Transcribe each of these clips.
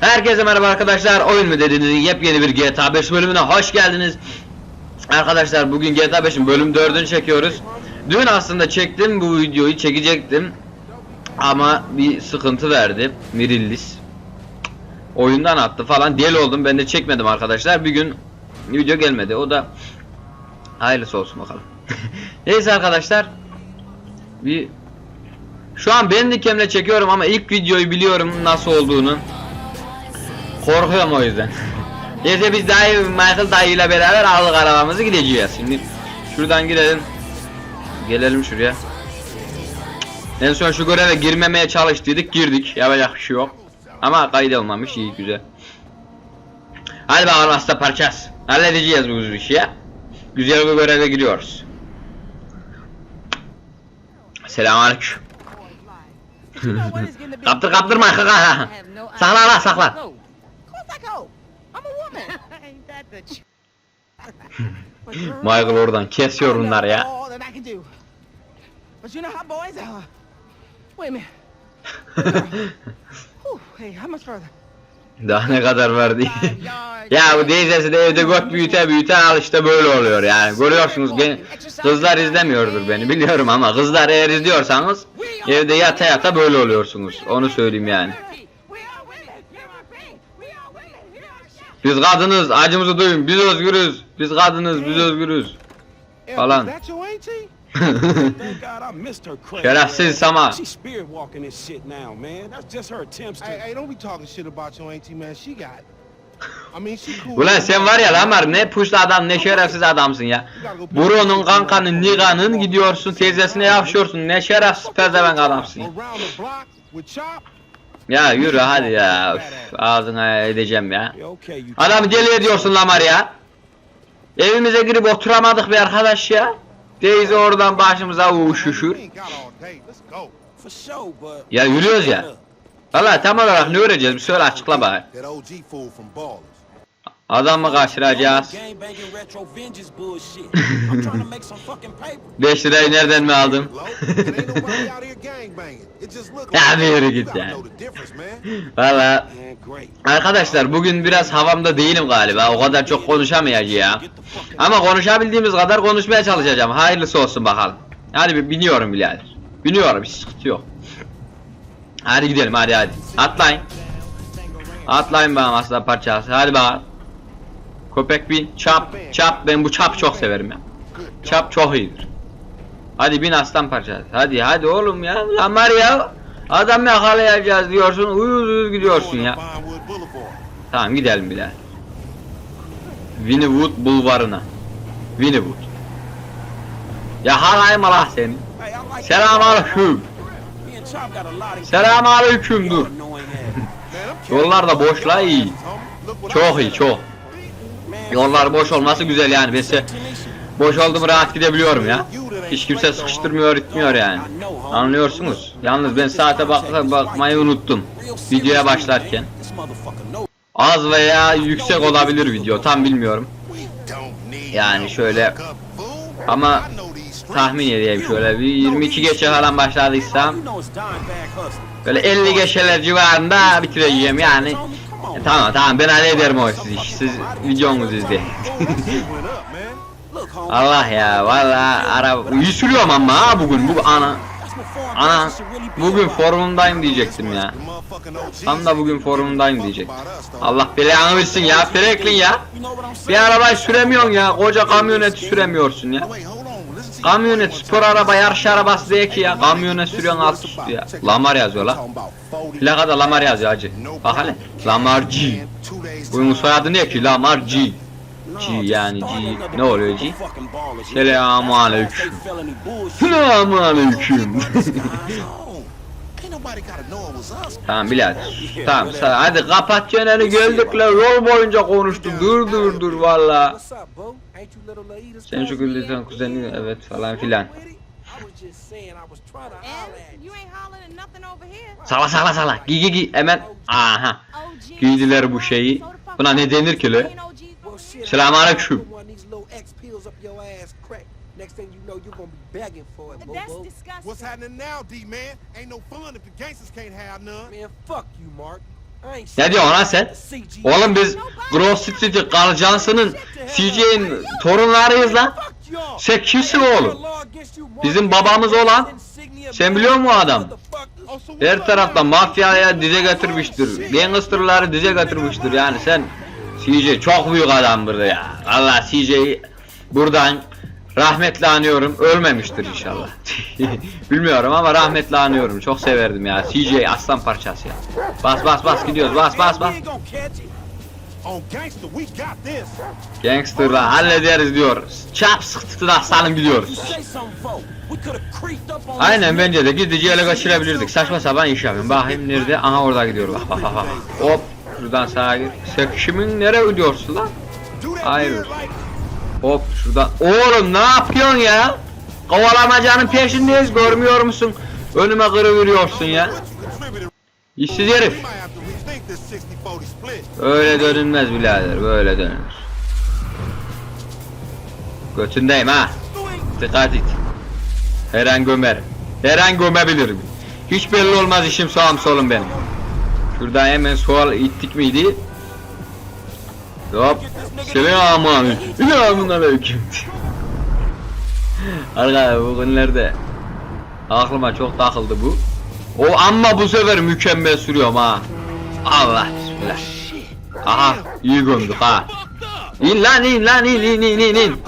Herkese merhaba arkadaşlar. Oyun mu dediğiniz yepyeni bir GTA 5 bölümüne hoş geldiniz. Arkadaşlar bugün GTA 5'in bölüm 4'ünü çekiyoruz. Dün aslında çektim bu videoyu çekecektim. Ama bir sıkıntı verdi. Mirillis. Oyundan attı falan. Deli oldum. Ben de çekmedim arkadaşlar. Bir gün video gelmedi. O da hayırlısı olsun bakalım. Neyse arkadaşlar. Bir şu an ben dikemle çekiyorum ama ilk videoyu biliyorum nasıl olduğunu. Korkuyorum o yüzden. Neyse biz dayı Michael dayıyla beraber aldık arabamızı gideceğiz. Şimdi şuradan girelim. Gelelim şuraya. En son şu göreve girmemeye çalıştıydık girdik. Yapacak bir şey yok. Ama kayıt iyi güzel. Hadi bakalım hasta parçası. Halledeceğiz bu işi ya. Güzel bir göreve giriyoruz. Selamünaleyküm. Kaptır kaptırma kaka. Sakla lan sakla. Go. I'm a woman. Ain't that the girl, Michael oradan kesiyor bunlar ya. all that I can do. But you know how boys are. Wait a minute. Whew, hey, how much further? Daha ne kadar verdi? Ya bu teyzesi de evde göt büyüte büyüte al işte böyle oluyor yani. Görüyorsunuz kızlar izlemiyordur beni biliyorum ama kızlar eğer izliyorsanız evde yata yata böyle oluyorsunuz. Onu söyleyeyim yani. Biz kadınız acımızı duyun biz özgürüz. Biz kadınız biz özgürüz. Falan. Şerefsiz. Sama. She's spirit walking this shit now, man. That's just her attempts to. Hey, hey, don't be talking shit about your auntie, man. She got. I mean, she cool. Ulan sen var ya Lamar ne puşlu adam ne şerefsiz adamsın ya. Buronun kankanın niganın gidiyorsun teyzesine yapışıyorsun ne şerefsiz pezevenk adamsın ya. Yürü hadi ya. Üf, ağzına edeceğim ya. Adamı deli ediyorsun Lamar ya. Evimize girip oturamadık bir arkadaş ya. Teyze oradan başımıza but. Ya yürüyoruz ya. Valla tam olarak ne öğreneceğiz bir söyle açıkla bari. That OG fool from Ballers. Adam mı kaçıracağız? Gangbanging retro vengeance bullshit. I'm trying to make some fucking paper. 5 lirayı nereden mi look Ya bir yürü git ya. Valla. Arkadaşlar bugün biraz havamda değilim galiba. O kadar çok konuşamayacağım. Ama konuşabildiğimiz kadar konuşmaya çalışacağım. Hayırlısı olsun bakalım. Hadi bir biniyorum birader. Biniyorum hiç sıkıntı yok. Hadi gidelim hadi hadi. Atlayın. Atlayın bakalım aslan parçası. Hadi bakalım. Köpek bin. Çap. Çap. Ben bu çap çok severim ya. Çap çok iyidir. Hadi bin aslan parçası. Hadi hadi oğlum ya. Lan var ya. Adam yakalayacağız diyorsun. Uyuz uyuz gidiyorsun ya. Tamam gidelim bile. Winniewood bulvarına. Winniewood. Ya halayım Allah seni. Hey, I like Selamünaleyküm. Me and Chop got a lot of. Selamünaleyküm dur. Yollar da boş la iyi. Çok iyi çok. Yollar boş olması güzel yani. Mesela boş oldu mu rahat gidebiliyorum ya. Hiç kimse sıkıştırmıyor itmiyor yani. Anlıyorsunuz. Yalnız ben saate bak bakmayı unuttum. Videoya başlarken. Az veya yüksek olabilir video tam bilmiyorum. Yani şöyle ama tahmin edeyim şöyle bir 22 geçe falan başladıysam böyle 50 geçeler civarında bitireceğim yani. E, tamam tamam ben hallederim o siz iş. Siz videonuzu izleyin. Allah ya valla ara iyi sürüyorum ama ha bugün bu ana ana bugün formundayım diyecektim ya. Tam da bugün formundayım though. Allah belanı versin ya Franklin ya. Bir arabayı süremiyorsun ya koca kamyoneti süremiyorsun ya. Kamyonet spor araba yarış arabası değil ki ya. Kamyonet sürüyorsun alt üstü ya. Lamar yazıyor la. Plakada Lamar yazıyor hacı. Bak hele. Lamar G. Bunun soyadı ne ki? Lamar G. G yani G. Ne oluyor G? Selamun aleyküm. Selamun aleyküm. tamam birader. Tamam sa- hadi kapat çeneni geldik la yol boyunca konuştuk. Dur dur dur valla. Sen şu güldüğün kuzeni evet falan filan. And you ain't hollering nothing over here. Sala sala sala. Giy giy giy hemen. Aha. Giydiler bu şeyi. Buna ne denir ki le? Selamünaleyküm. Next thing you know, you're gonna be begging for it, That's Bobo. disgusting. What's happening now, D man? Ain't no fun if the gangsters can't have none. Man, fuck you, Mark. ain't Ne diyorsun lan sen? Oğlum biz Grove Street'i Carl Johnson'ın CJ'in torunlarıyız lan. Sen kimsin oğlum? Bizim babamız olan. Sen biliyor musun o adam? Oh, Her taraftan mafyaya dize götürmüştür. Gangsterları dize götürmüştür yani sen CJ çok büyük adamdır ya. Allah CJ'yi buradan rahmetle anıyorum. Ölmemiştir inşallah. Bilmiyorum ama rahmetle anıyorum. Çok severdim ya. CJ aslan parçası ya. Bas bas bas gidiyoruz. Bas bas bas. Gangster'la hallederiz diyor. Çap sıktıktan aslanım gidiyoruz. Aynen bence de gidici ele kaçırabilirdik. Saçma sapan iş yapıyorum. Bakayım nerede? Aha orada gidiyor bak bak bak bak. Hop şuradan sağa gir. Sen kimin nereye gidiyorsun lan? Hayır. Hop şuradan. Oğlum ne yapıyorsun ya? Kovalamacanın peşindeyiz görmüyor musun? Önüme kırıveriyorsun ya. İşsiz herif. might have to rethink this 60-40 split. Öyle dönülmez birader böyle dönülür. Götündeyim ha. Dikkat et. Her an gömerim. Her an gömebilirim. Hiç belli olmaz işim sağım solum benim. Şuradan hemen soğal ittik miydi? Hop. Selamun Selamun aleyküm. Arkadaşlar bugünlerde aklıma çok takıldı bu. O ama bu sefer mükemmel sürüyorum ha. Allah bismillah. Aha iyi gömdük ha. İn lan in lan in in in in in.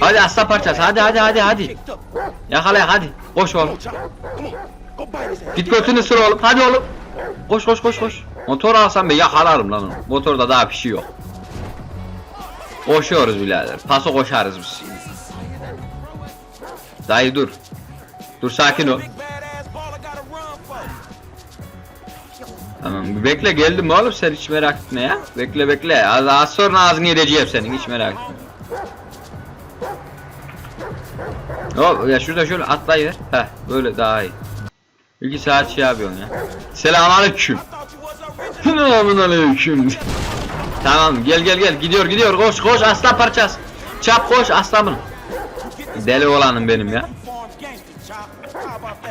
Hadi aslan parçası hadi hadi hadi hadi. Yakala hadi. Koş oğlum. Git götünü sür oğlum. Hadi oğlum. Koş koş koş koş. Motor alsam ben yakalarım lan onu. Motorda daha bir şey yok. Koşuyoruz birader. Paso koşarız biz. Dayı dur. Dur sakin ol. Tamam bekle geldim oğlum sen hiç merak etme ya. Bekle bekle. Az, az sonra ağzını yedeceğim senin hiç merak etme. Hop ya şurada şöyle atlayıver. Heh böyle daha iyi. İki saat şey yapıyorsun ya. Selamünaleyküm. Selamünaleyküm. tamam gel gel gel gidiyor gidiyor koş koş aslan parçası. Çap koş aslanım. Deli olanım benim ya.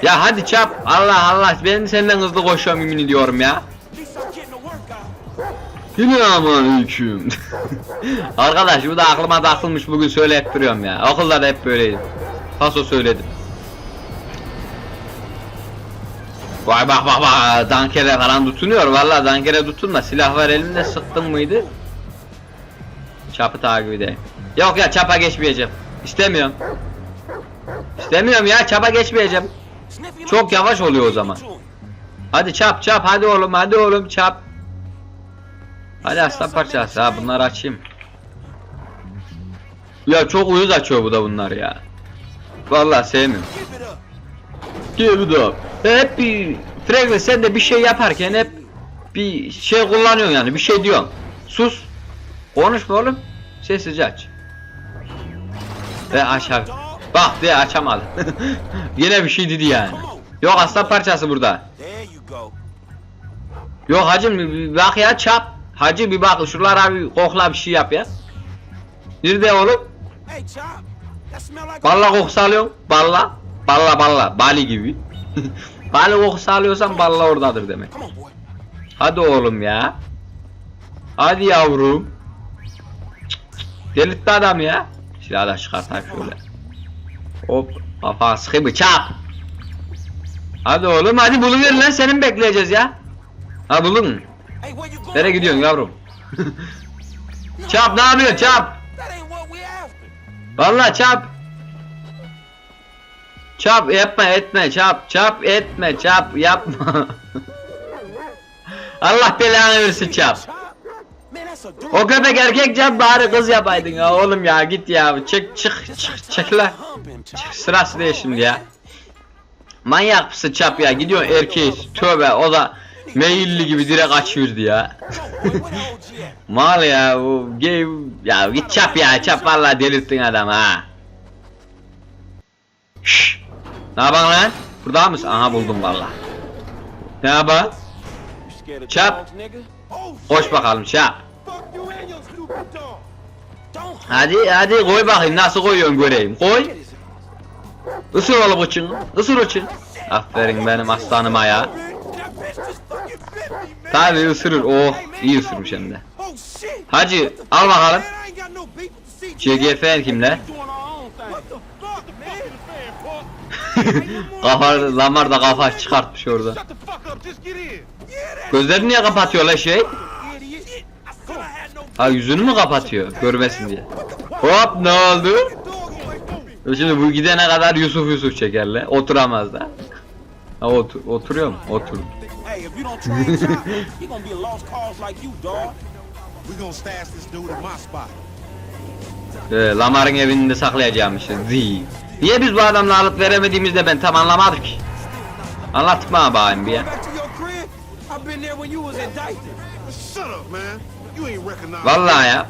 Ya hadi çap. Allah Allah ben senden hızlı koşuyorum yemin ediyorum ya. Selamünaleyküm. Arkadaş bu da aklıma takılmış bugün söyleyip duruyorum ya. Okulda da hep böyleydim. Paso söyledim. Vay bak bak bak dankere falan tutunuyor. Vallahi dankere tutunma. Silah var elimde sıktın mıydı? Çapı takip edeyim. Yok ya çapa geçmeyeceğim. İstemiyorum. İstemiyorum ya çapa geçmeyeceğim. Çok yavaş oluyor o zaman. Hadi çap çap hadi oğlum hadi oğlum çap. Hadi aslan parçası ha bunları açayım. Ya çok uyuz açıyor bu da bunlar ya. Vallahi sevmiyorum. Up. Hep bir Franklin sen de bir şey yaparken hep bir şey kullanıyorsun yani bir şey diyorsun. Sus. Konuşma oğlum. Sessizce aç. Ve aşağı. Bak de açamadı. Yine bir şey dedi yani. Yok aslan parçası burada. Yok hacım bir bak ya çap. Hacı bir bak şuralara bir kokla bir şey yap ya. Nerede oğlum? Balla kokusu alıyorsun. Balla. Balla balla. Bali gibi. Bali kokusu alıyorsan balla oradadır demek. Hadi oğlum ya. Hadi yavrum. Delirtti adam ya. Silahı da çıkartayım şöyle. Hop. Kafa sıkı bıçak. Hadi oğlum hadi buluver lan senin bekleyeceğiz ya. Ha bulun. Going? Nereye gidiyorsun yavrum? çap ne yapıyor çap? Vallahi çap. Çap yapma etme çap çap etme çap yapma. Allah belanı versin çap. O köpek erkek çap bari kız yapaydın ya oğlum ya git ya çık çık çık çık him, Chop. Sırası değil şimdi ya. Manyak mısın çap ya gidiyorsun erkeğiz tövbe o da meyilli gibi direkt açıyordu ya. Mal ya bu gay ya git çap ya çap vallahi delirttin adam ha. Şşş. Ne yapıyorsun lan? Burada mısın? Aha buldum vallahi. Ne nigga? Oh, Koş bakalım çap. Hadi hadi koy bakayım nasıl koyuyorsun göreyim. Koy. Isır oğlum uçun. Isır uçun. Aferin benim aslanıma ya. Tabii ısırır. Oh iyi ısırmış hem de. Hacı al bakalım. Man, I ain't got no beef with the CGF. CGF kimler? We doing our own thing. What the fuck, man? Kafa Lamar da kafa çıkartmış orada. Gözlerini niye kapatıyor la şey? Ha yüzünü mü kapatıyor? Görmesin diye. Hop ne oldu? Şimdi bu gidene kadar Yusuf Yusuf çekerler. Oturamaz da. Ha otur oturuyor mu? Otur. Ee, Lamar'ın evinde saklayacağımışız. Zi. Niye biz bu adamla alıp veremediğimizde ben tam anlamadım ki. Anlat bana bakayım bir ya. Vallahi ya.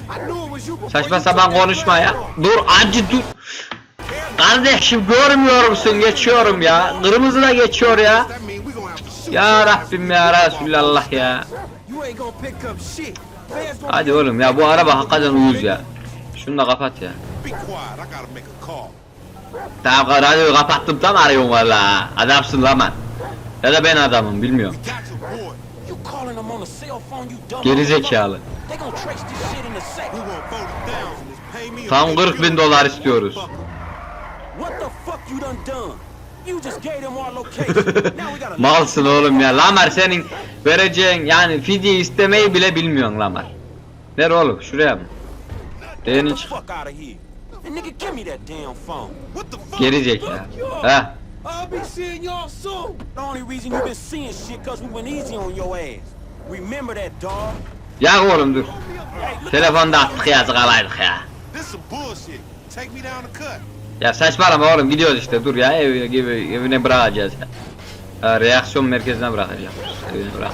Saçma sapan konuşma ya. Dur acı dur. Kardeşim görmüyor musun? Geçiyorum ya. Kırmızı da geçiyor ya. Ya Rabbim ya Resulallah ya. Hadi oğlum ya bu araba hakikaten uyuz ya. Şunu da kapat ya. Tamam radyoyu kapattım tam arıyorum valla. Adamsın Lamar. Ya da ben adamım bilmiyorum. We got your boy. You calling them on a cell phone, you dumb Geri motherfucker. zekalı. They gonna trace this shit in a We second. want forty thousand. Just pay me. or Tam pay 40 bin dolar istiyoruz. Malsın oğlum ya. Lamar senin vereceğin yani fidye istemeyi bile bilmiyorsun Lamar. Ver oğlum şuraya mı? The çık. Nigga, give me that damn phone. What the fuck? Geri zekalı. Ha. I'll be seeing y'all soon. The only reason you been seeing shit cause we went easy on your ass. Remember that, dog. Ya oğlum dur. Telefonda attık yazık alaydık ya. This some bullshit. Take me down the cut. Ya saçmalama oğlum gidiyoruz işte dur ya ev, ev, evine bırakacağız ya. Ha, reaksiyon merkezine bırakacağım. Evine bırak.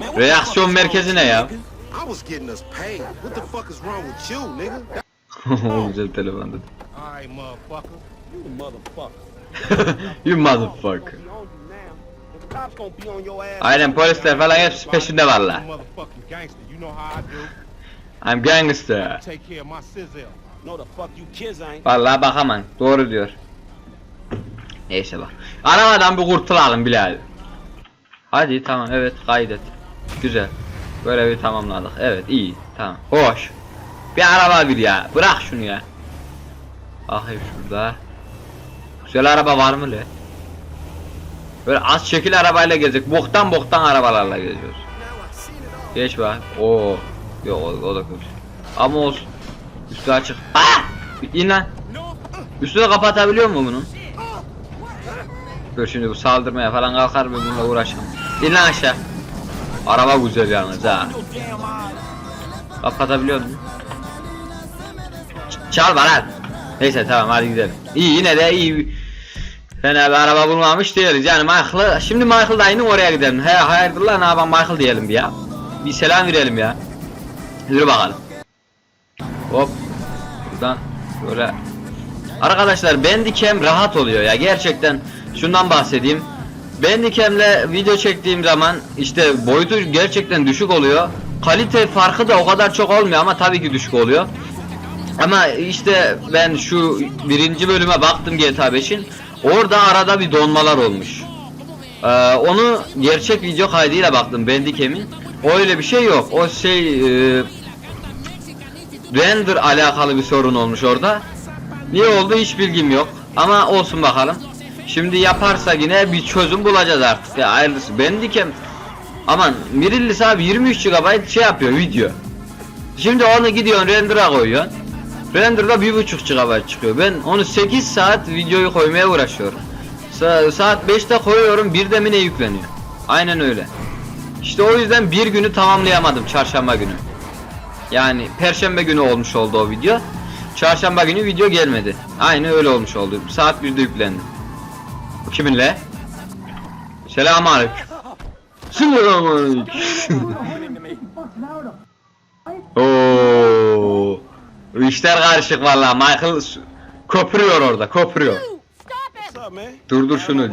Man, what Reaksiyon the fuck is merkezi wrong ne ya? I was getting us paid. What the fuck is wrong with you, nigga? O güzel telefon dedi. You the motherfucker. Aynen polisler falan hepsi peşinde valla. I'm gangster. Vallahi bakamam. Doğru diyor. Neyse bak. Arabadan bir kurtulalım Bilal. Hadi tamam evet kaydet. Güzel. Görevi tamamladık. Evet iyi. Tamam. Hoş. Bir araba bir ya. Bırak şunu ya. Bakayım şurada. Güzel araba var mı le? Böyle az şekil arabayla gezecek. Boktan boktan arabalarla geziyoruz. Geç bak. Oo. Yok o, o da kötü. Ama olsun. Üstü açık. Ah! İn lan. Üstünü kapatabiliyor mu bunu? Dur şimdi bu saldırmaya falan kalkar mı bununla uğraşamam. İn lan aşağı. Araba güzel yalnız ha. Kapatabiliyor musun? Çalma lan. Neyse tamam hadi gidelim. İyi yine de iyi. Fena bir araba bulmamış değiliz yani Michael'ı şimdi Michael dayının oraya gidelim. He hayırdır ne yapalım Michael diyelim bir ya. Bir selam verelim ya. Yürü bakalım. Hop. Buradan böyle. Arkadaşlar Bandicam rahat oluyor ya gerçekten. Şundan bahsedeyim. Bandicam'le video çektiğim zaman işte boyutu gerçekten düşük oluyor. Kalite farkı da o kadar çok olmuyor ama tabii ki düşük oluyor. Ama işte ben şu birinci bölüme baktım GTA 5'in. Orada arada bir donmalar olmuş. Ee, onu gerçek video kaydıyla baktım Bandicam'in. Öyle bir şey yok. O şey e, render alakalı bir sorun olmuş orada. Niye oldu hiç bilgim yok. Ama olsun bakalım. Şimdi yaparsa yine bir çözüm bulacağız artık ya hayırlısı. Bandicam aman Mirillis abi 23 GB şey yapıyor video. Şimdi onu gidiyorsun render'a koyuyorsun. Render'da 1.5 GB çıkıyor. Ben onu 8 saat videoyu koymaya uğraşıyorum. Sa- saat 5'te koyuyorum bir de mi ne yükleniyor. Aynen öyle. İşte o yüzden bir günü tamamlayamadım çarşamba günü. Yani perşembe günü olmuş oldu o video. Çarşamba günü video gelmedi. Aynı öyle olmuş oldu. Saat 1'de yüklendi. Bu kiminle? Selamünaleyküm. Selamünaleyküm. Oo. İşler karışık vallahi. Michael kopuruyor orada, up, man? Durdur şunu.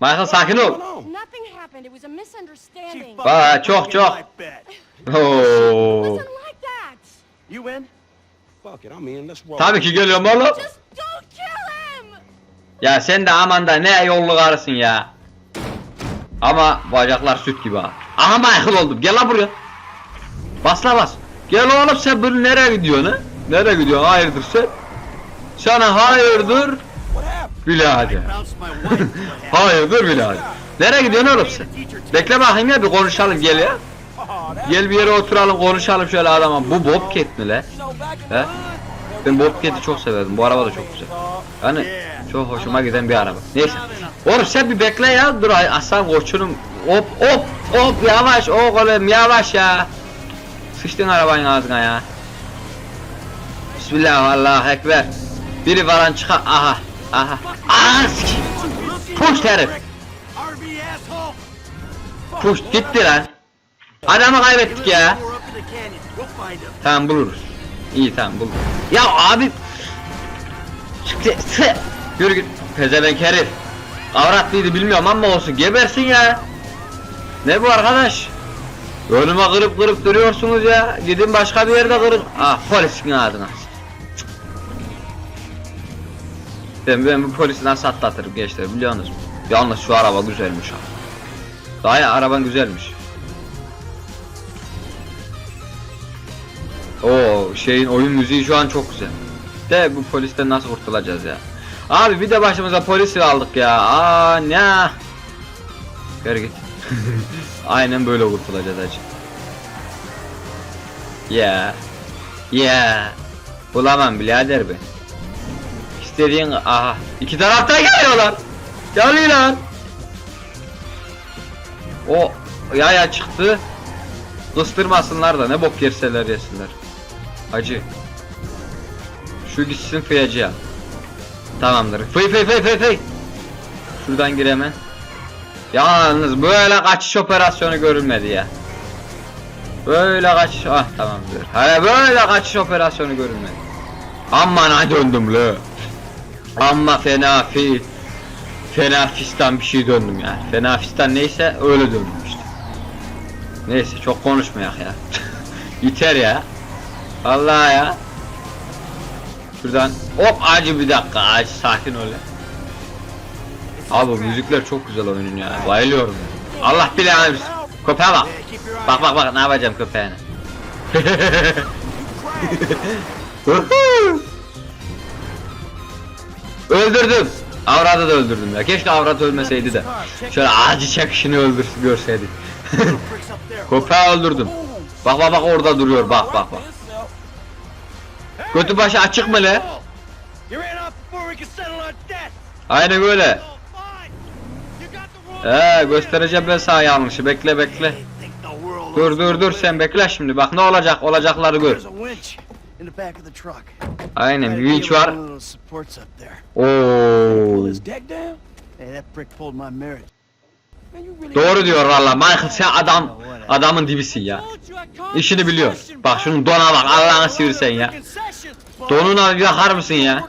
Michael, sakin ol. Vay, çok, çok. Oo. Tabii ki geliyorum oğlum. Ya sen de aman da ne yollu karısın ya. Ama bacaklar süt gibi ha. Aha Michael oldum. Gel lan buraya. Bas la bas. Gel oğlum sen bunu nereye gidiyorsun ha? Nereye gidiyorsun? Hayırdır sen? Sana hayırdır birader. hayırdır birader. Nereye gidiyorsun oğlum sen? Bekle bakayım ya bir konuşalım gel ya. Gel bir yere oturalım konuşalım şöyle adama. Bu Bobcat mi le? He? Ben Bobcat'i çok severdim. Bu araba da çok güzel. Yani çok hoşuma giden bir araba. Neyse. Oğlum sen bir bekle ya. Dur aslan koçunum. Hop hop hop yavaş oğlum yavaş ya. Sıçtın arabanın ağzına ya. Bismillah Allahu ekber. Biri falan çıkar. Aha. Aha. Sikeyim. Puş herif. Puş gitti lan. Adamı kaybettik ya. Tamam buluruz. İyi tamam buluruz. Ya abi. Çıktı. Yürü git. Pezevenk herif. Avratlıydı bilmiyorum ama olsun. Gebersin ya. Ne bu arkadaş? Önüme kırıp kırıp duruyorsunuz ya. Gidin başka bir yerde kırın. Ah polisin ağzına. Ben, ben bu polisi nasıl atlatırım gençler biliyorsunuz mu? Yalnız şu araba güzelmiş ha. Daha araban güzelmiş. O şeyin oyun müziği şu an çok güzel. De bu polisten nasıl kurtulacağız ya? Abi bir de başımıza polis aldık ya. Aa ne? Gör git. Aynen böyle kurtulacağız acı. Ya. Ya. Bulamam birader be. İstediğin aha iki taraftan geliyorlar. Geliyorlar. O yaya çıktı. Kıstırmasınlar da ne bok yerseler yesinler. Hacı. Şu gitsin fıyacıya. Tamamdır. Fıy fıy fıy fıy fıy. Şuradan gir. Yalnız böyle kaçış operasyonu görülmedi ya. Böyle kaçış... Ah tamamdır. Hele böyle kaçış operasyonu görülmedi. Aman ha döndüm le. Amma fena fi... Fena fistan bir şey döndüm yani. Fena fistan neyse öyle döndüm işte. Neyse çok konuşmayak ya. Yeter ya. Allah ya. Şuradan hop acı bir dakika acı sakin ol ya. Abi müzikler çok güzel oyunun ya. Bayılıyorum. Allah bilir abi. Köpeğe bak. Bak bak bak ne yapacağım köpeğine. Öldürdüm. Avradı da öldürdüm ya. Keşke avrat ölmeseydi de. Şöyle acı çakışını öldür görseydik. Köpeği öldürdüm. Bak bak bak orada duruyor bak bak bak. Götü başı açık mı le? You ran Ee göstereceğim ben sana yanlışı bekle bekle. Dur dur dur sen bekle şimdi bak ne olacak olacakları gör. Aynen winch var. Oo. Doğru diyor valla Michael sen adam adamın dibisin ya. İşini biliyor. Bak şunun dona bak Allah'ını seversen ya. Donuna bir bakar mısın ya?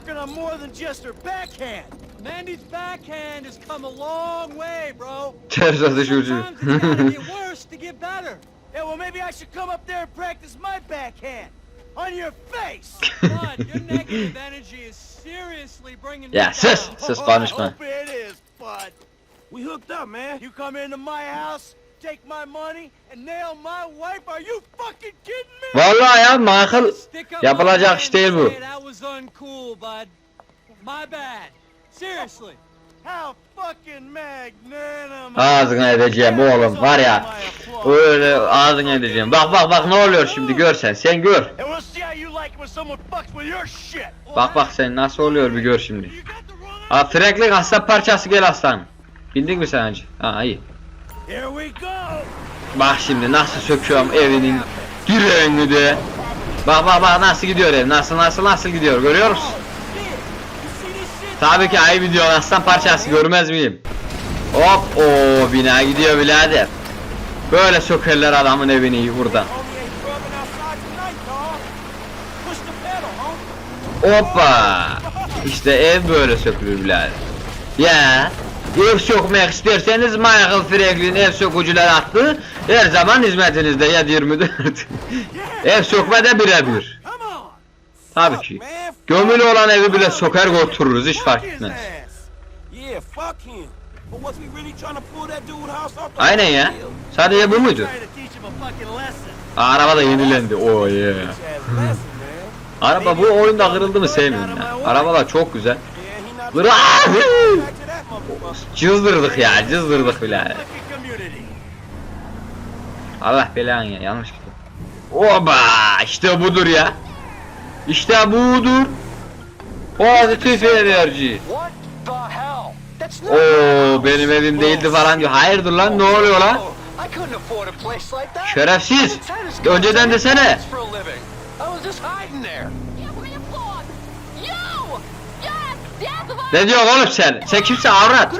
Working on more than just her backhand. Mandy's backhand has come a long way, bro. Ters atış ucu. Sometimes it's gotta get worse to get better. Yeah, well, maybe I should come up there and practice my backhand. On your face! Bud, your negative energy is seriously bringing me Ya down. sus sus I konuşma. hope it is, bud. We hooked up, man. You come into my house, take my money, and nail my wife? Are you fucking kidding me? Vallahi ya Michael yapılacak iş değil bu. That was uncool, bud. My bad. Seriously. How fucking magnanimous. Ağzına edeceğim oğlum var ya. Öyle ağzına edeceğim. Bak bak bak ne oluyor şimdi görsen sen gör. Bak bak sen nasıl oluyor bir gör şimdi. Ha Franklin aslan parçası gel aslan. Bildin mi sen önce? Ha iyi. Bak şimdi nasıl söküyorum evinin direğini de. Bak bak bak nasıl gidiyor ev nasıl nasıl nasıl gidiyor görüyor musun? Tabii ki ayıp gidiyor aslan parçası görmez miyim? Hop o bina gidiyor birader. Böyle sökerler adamın evini buradan. Hoppa. İşte ev böyle sökülür birader. Ya ev sökmek isterseniz Michael Franklin ev sökücüler attı. Her zaman hizmetinizde ya 24. ev sökme de birebir. Tabii ki. Gömülü olan evi bile söker götürürüz hiç fark etmez. Aynen ya. Sadece bu muydu? Aa, araba da yenilendi. Oo yeah. Araba bu oyunda kırıldı mı sevmiyorum ya. Arabalar çok güzel. Cızdırdık ya cızdırdık bile. Allah belanı ya yanlış gitti. Oba işte budur ya. İşte budur. Pozitif enerji. Oo benim evim değildi falan diyor. Hayırdır lan ne oluyor lan? Şerefsiz. Önceden desene. Ne diyorsun oğlum sen? Sen kimsin avrat?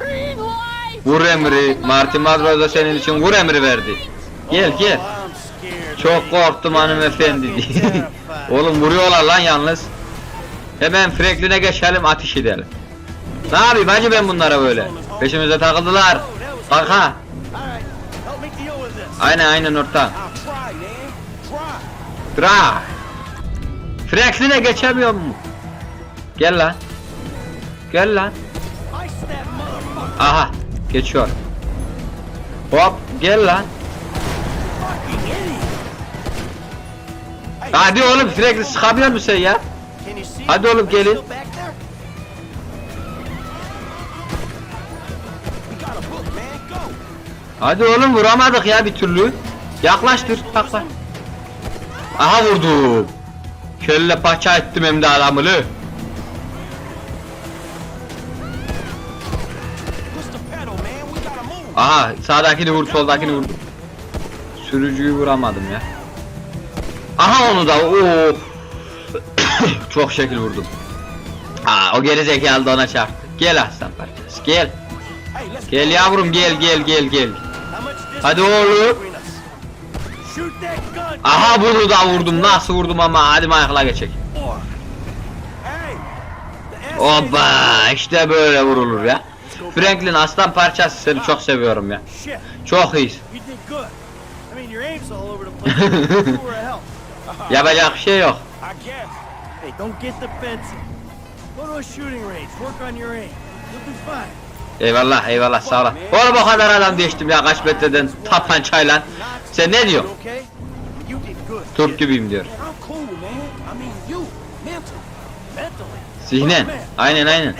Vur emri. Martin Madroz da senin için vur emri verdi. Gel gel. Çok korktum hanımefendi diye. Oğlum vuruyorlar lan yalnız. Hemen Franklin'e geçelim ateş edelim. Ne yapayım hacı ben bunlara böyle? Peşimize takıldılar. Kanka. Aynen aynen orta. Dra. Franklin'e geçemiyor mu? Gel lan. Gel lan. Aha. Geçiyor. Hop gel lan. Hadi oğlum Franklin sıkamıyor musun ya? Hadi oğlum, gelin. Hadi oğlum vuramadık ya bir türlü. Yaklaştır yaklaş. Aha vurdum. Kelle paça ettim hem de adamını. Aha sağdakini vur soldakini vur. Sürücüyü vuramadım ya. Aha onu da of. Çok şekil vurdum. Aa o geri zekalı da ona çarptı. Gel aslan parçası gel. Gel yavrum gel gel gel gel. Hadi oğlum. Aha bunu da vurdum. Nasıl vurdum ama hadi Michael'a geçek. Hoppa işte böyle vurulur ya. Franklin aslan parçası seni çok seviyorum ya. Çok iyisin. Yapacak bir şey yok. Hey, don't get defensive. Go to a shooting range. Work on your aim. You'll be fine. Eyvallah eyvallah sağ ol. Oğlum o kadar adam geçtim ya kaç metreden tapancayla. Sen ne good. Türk gibiyim diyor. Zihnen. Aynen aynen.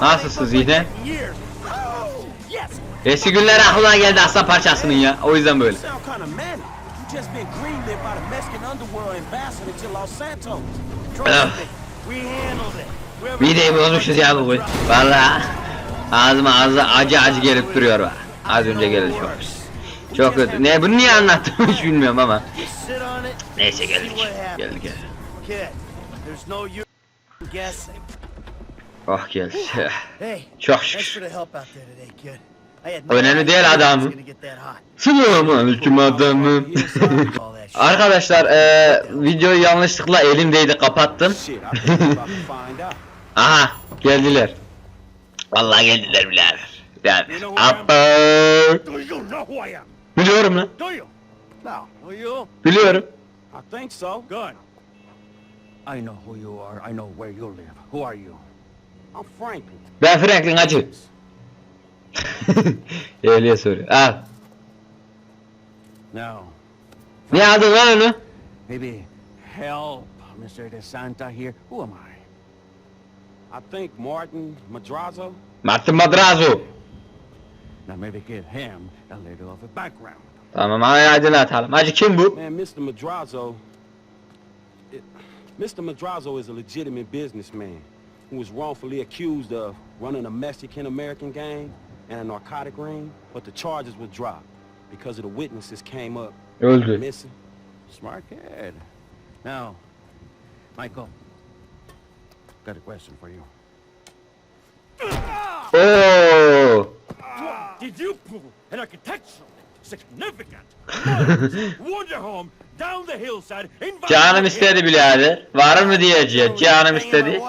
Nasılsın zihnen? Oh. Eski günler aklına geldi aslan parçasının ya. O yüzden böyle. Mideyi bozmuşuz ya bugün. Valla. Ağzıma ağzı acı acı gelip duruyor bak. Az önce geldi çok. Çok kötü. Ne bunu niye anlattım hiç bilmiyorum ama. Neyse geldik. Geldik geldik. Oh geldik. Hey, Çok şükür. Önemli değil adam. gonna get Arkadaşlar eee videoyu yanlışlıkla elimdeydi kapattım. Aha geldiler. Vallahi geldiler birader. Yani Abba. Biliyorum lan. Biliyorum. I think so. Good. I know who you are. I know where you live. Who are you? I'm Franklin. Ben Franklin acı. Ehliye soruyor. Al. No. Ne aldın lan onu? Maybe help Mr. De Santa here. Who am I? I think Martin Madrazo. Martin Madrazo. Now maybe give him a little of a background. Tamam hadi hadi atalım. Hacı kim bu? Man, Mr. Madrazo, it, Mr. Madrazo is a legitimate businessman who was wrongfully accused of running a Mexican-American gang and a narcotic ring, but the charges were dropped because of the witnesses came up Öldü. Smart kid. Now, Michael, got a question for you. Oo. Did you pull an architecturally significant wonder home down the hillside in Canım istedi birader. Var mı diyeceğim. Canım istedi.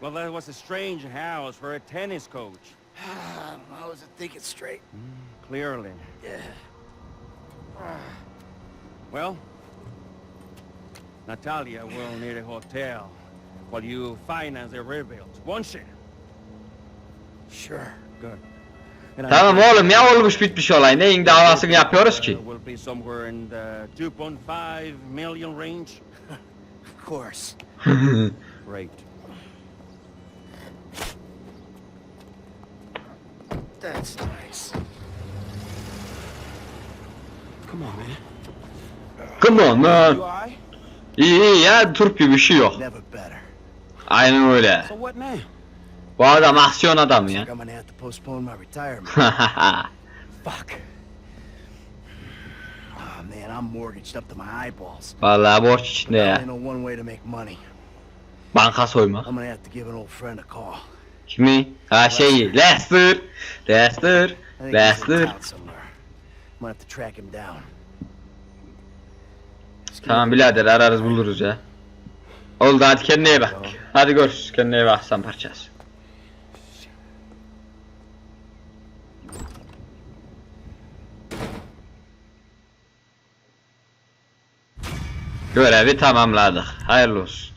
Well, that was a strange house for a tennis coach. I wasn't thinking straight. Clearly. Well, Natalia will need a hotel while you finance the rebuild, won't she? Sure. Good. And I Tamam think, oğlum ya olmuş bitmiş olay. Neyin davasını yapıyoruz ki? We'll be somewhere in the 2.5 million range. Of course. Great. That's nice. Come on, man. Come on man. İyi iyi ya turp gibi bir şey yok. Aynen öyle. Bu adam aksiyon adam ya. eyeballs. Vallahi borç içinde ya. Banka soymak. I'm gonna have to give an old friend a call. Kimi? Ha şeyi. Lester. Lester. İn Lester. Tamam birader ararız buluruz ya. Oldu hadi kendine iyi bak. Hadi görüşürüz kendine iyi bak sen parçası. Görevi tamamladık. Hayırlı olsun.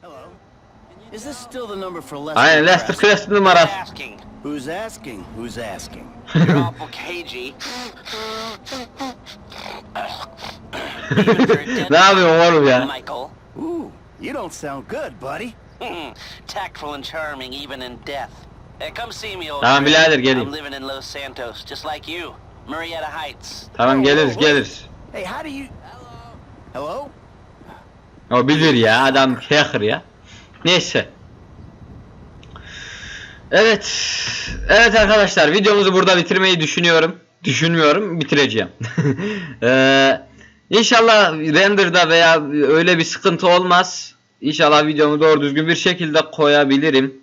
Hello. Is this still the number for Lester? Aynen Lester Crest? Crest numarası. Asking. Who's asking? Who's asking? You're awful cagey. Ne yapıyorsun oğlum ya? Michael. Ooh, you don't sound good, buddy. Tactful and charming even in death. Hey, come see me, old Tamam birader geleyim. I'm living in Los Santos, just like you. Marietta Heights. Tamam geliriz geliriz. Hey, how do you... Hello? O bilir ya adam hacker ya. Neyse. Evet. Evet arkadaşlar videomuzu burada bitirmeyi düşünüyorum. Düşünmüyorum bitireceğim. ee, inşallah renderda veya öyle bir sıkıntı olmaz. İnşallah videomu doğru düzgün bir şekilde koyabilirim.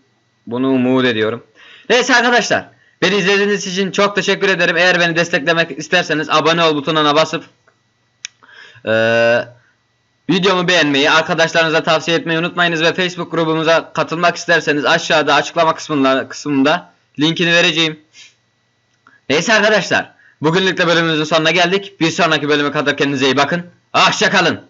Bunu umut ediyorum. Neyse arkadaşlar. Beni izlediğiniz için çok teşekkür ederim. Eğer beni desteklemek isterseniz abone ol butonuna basıp eee Videomu beğenmeyi, arkadaşlarınıza tavsiye etmeyi unutmayınız ve Facebook grubumuza katılmak isterseniz aşağıda açıklama kısmında, kısmında linkini vereceğim. Neyse arkadaşlar, bugünlük de bölümümüzün sonuna geldik. Bir sonraki bölüme kadar kendinize iyi bakın. Hoşçakalın.